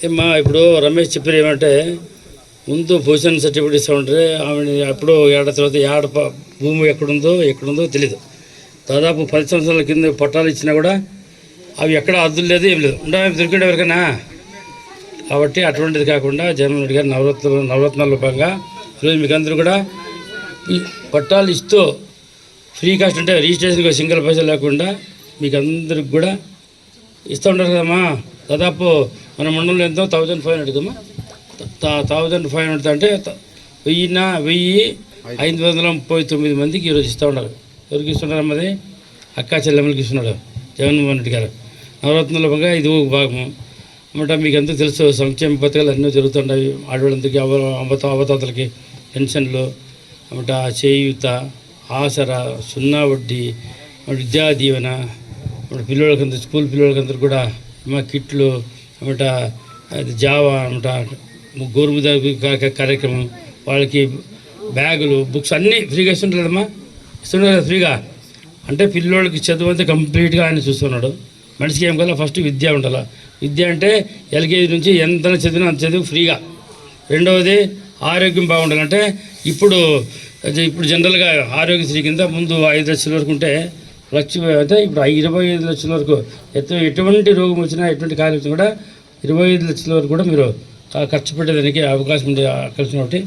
ఏమ్మా ఇప్పుడు రమేష్ చెప్పారు ఏమంటే ముందు పొజిషన్ సర్టిఫికేట్ ఇస్తామంటే ఆమె ఎప్పుడు ఏడాది తర్వాత ఏడ భూమి ఎక్కడుందో ఎక్కడుందో తెలియదు దాదాపు పది సంవత్సరాల కింద పట్టాలు ఇచ్చినా కూడా అవి ఎక్కడ అద్దులు లేదు ఏం లేదు. ఉండే దొరికిండే ఎవరికైనా కాబట్టి అటువంటిది కాకుండా జగన్మోహన్ రెడ్డి గారి నవరత్న నవరత్నాల భాగంగా ఈరోజు మీకు అందరూ కూడా పట్టాలు ఇస్తూ ఫ్రీ కాస్ట్ అంటే రిజిస్ట్రేషన్కి సింగిల్ పైసలు లేకుండా మీకు అందరికి కూడా ఇస్తూ ఉంటారు కదమ్మా. దాదాపు మన మండలంలో ఎంతో థౌజండ్ ఫైవ్ హండ్రెడ్ కదమ్మా థౌజండ్ ఫైవ్ హండ్రెడ్ అంటే వెయ్యిన వెయ్యి ఐదు వందల ముప్పై తొమ్మిది మందికి ఈరోజు ఇస్తూ ఉన్నారు. ఎవరికి ఇస్తున్నారు అమ్మది అక్క చెల్లెమ్మలకి ఇస్తున్నాడు. జగన్మోహన్ రెడ్డి గారు. నవరత్నాల భాగంగా ఇది ఒక భాగము. అమ్మట మీకు అంతా తెలుసు సంక్షేమ పథకాలు అన్నీ జరుగుతుంటాయి. ఆడవాళ్ళందరికీ అవ అవత అవతాతలకి పెన్షన్లు అమ్మట చేయూత ఆసరా సున్నా వడ్డీ విద్యా దీవెన మన పిల్లలకందరూ స్కూల్ పిల్లలకందరూ కూడా మా కిట్లు అన్నమాట అది జావా అన్నమాట గోరుముద కార్యక్రమం వాళ్ళకి బ్యాగులు బుక్స్ అన్నీ ఫ్రీగా ఇస్తుంటారు కదమ్మా ఇస్తున్నారు కదా ఫ్రీగా? అంటే పిల్లోళ్ళకి చదువు అంతా కంప్లీట్గా ఆయన చూస్తున్నాడు. మనిషికి ఏం కదా ఫస్ట్ విద్య ఉండాలి. విద్య అంటే ఎల్కేజీ నుంచి ఎంత చదివినా అంత చదువు ఫ్రీగా. రెండవది ఆరోగ్యం బాగుండాలంటే ఇప్పుడు ఇప్పుడు జనరల్గా ఆరోగ్యశ్రీ కింద ముందు ఐదు లక్షల వరకు ఉంటే లక్ష అంటే ఇప్పుడు ఇరవై ఐదు లక్షల వరకు ఎత్తు ఎటువంటి రోగం వచ్చినా ఎటువంటి కాలం వచ్చినా కూడా ఇరవై ఐదు లక్షల వరకు కూడా మీరు ఖర్చు పెట్టేదానికి అవకాశం ఉండే కలిసి ఒకటి